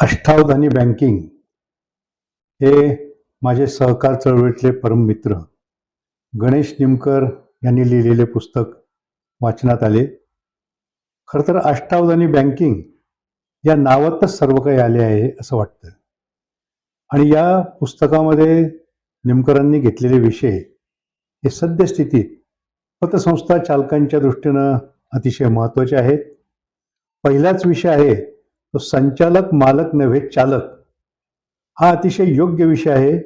अष्टावधानी banking हे माझे सहकार चळवळीतले परम मित्र गणेश निमकर यांनी लिहिलेले पुस्तक वाचनात आले. खरं तर अष्टावधानी बँकिंग या नावातच सर्व काही आले आहे असं वाटतं. आणि या पुस्तकामध्ये निमकरांनी घेतलेले विषय हे सद्यस्थितीत पतसंस्था चालकांच्या दृष्टीनं अतिशय महत्त्वाचे आहेत. पहिलाच विषय आहे तो संचालक मालक नव्हे चालक. हा अतिशय योग्य विषय आहे.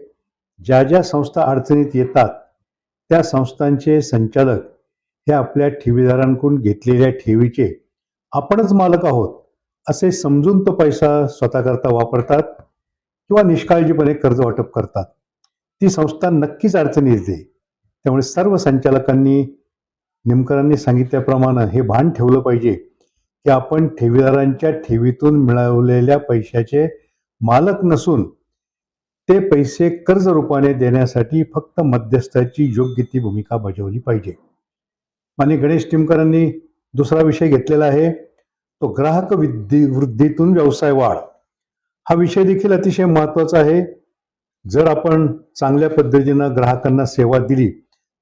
ज्या ज्या संस्था अडचणीत येतात त्या संस्थांचे संचालक हे आपल्या ठेवीदारांकडून घेतलेल्या ठेवीचे आपणच मालक आहोत असे समजून तो पैसा स्वतःकरता वापरतात किंवा निष्काळजीपणे कर्ज वाटप करतात. ती संस्था नक्कीच अडचणी येते. त्यामुळे सर्व संचालकांनी निमकरांनी सांगितल्याप्रमाणे हे भान ठेवलं पाहिजे. की आपण ठेवीदारांच्या ठेवीतून मिळवलेल्या पैशाचे मालक नसून ते पैसे कर्ज रूपाने देण्यासाठी फक्त मध्यस्थाची योग्य ती भूमिका बजावली पाहिजे. माने गणेश टिमकरांनी दुसरा विषय घेतलेला आहे. तो ग्राहक विद्धी वृद्धीतून व्यवसाय वाढ. हा विषय देखील अतिशय महत्त्वाचा आहे. जर आपण चांगल्या पद्धतीनं ग्राहकांना सेवा दिली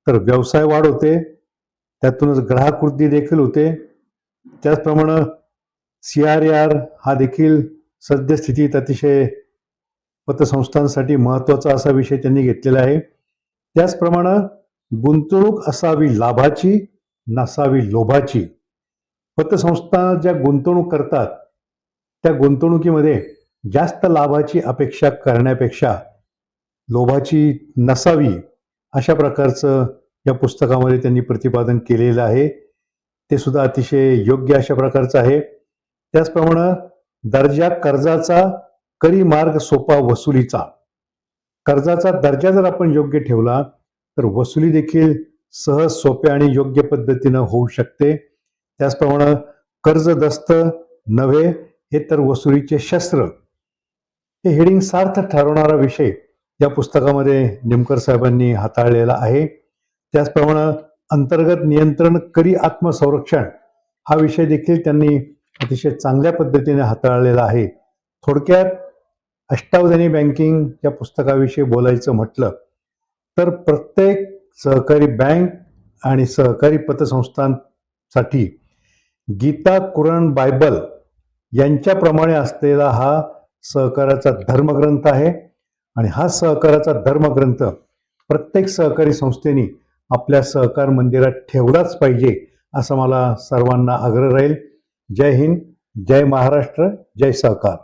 तर व्यवसाय वाढ होते. त्यातूनच ग्राहक वृद्धी देखील होते. त्याचप्रमाणे सी आर आर हा देखील सद्यस्थितीत अतिशय पतसंस्थांसाठी महत्त्वाचा असा विषय त्यांनी घेतलेला आहे. त्याचप्रमाणे गुंतवणूक असावी लाभाची नसावी लोभाची. पतसंस्था ज्या गुंतवणूक करतात त्या गुंतवणुकीमध्ये जास्त लाभाची अपेक्षा करण्यापेक्षा लोभाची नसावी अशा प्रकारचं या पुस्तकामध्ये त्यांनी प्रतिपादन केलेलं आहे. ते सुद्धा अतिशय योग्य अशा प्रकारचं आहे. त्याचप्रमाणे दर्जा कर्जाचा करी मार्ग सोपा वसुलीचा. कर्जाचा दर्जा जर आपण योग्य ठेवला तर वसुली देखील सहज सोप्या आणि योग्य पद्धतीनं होऊ शकते. त्याचप्रमाणे कर्जदस्त नव्हे हे तर वसुलीचे शस्त्र. हे हेडिंग सार्थ ठरवणारा विषय या पुस्तकामध्ये निमकर साहेबांनी हाताळलेला आहे. त्याचप्रमाणे अंतर्गत नियंत्रण करी आत्मसंरक्षण हा विषय देखील त्यांनी अतिशय चांगल्या पद्धतीने हाताळलेला आहे. थोडक्यात अष्टावधानी बँकिंग या पुस्तकाविषयी बोलायचं म्हटलं तर प्रत्येक सहकारी बँक आणि सहकारी पतसंस्थांसाठी गीता कुराण बायबल यांच्याप्रमाणे असलेला हा सहकाराचा धर्मग्रंथ आहे. आणि हा सहकाराचा धर्मग्रंथ प्रत्येक सहकारी संस्थेने आपल्या सहकार मंदिरात ठेवलाच पाहिजे असं मला सर्वांना आग्रह राहील. जय हिंद जय महाराष्ट्र जय सहकार.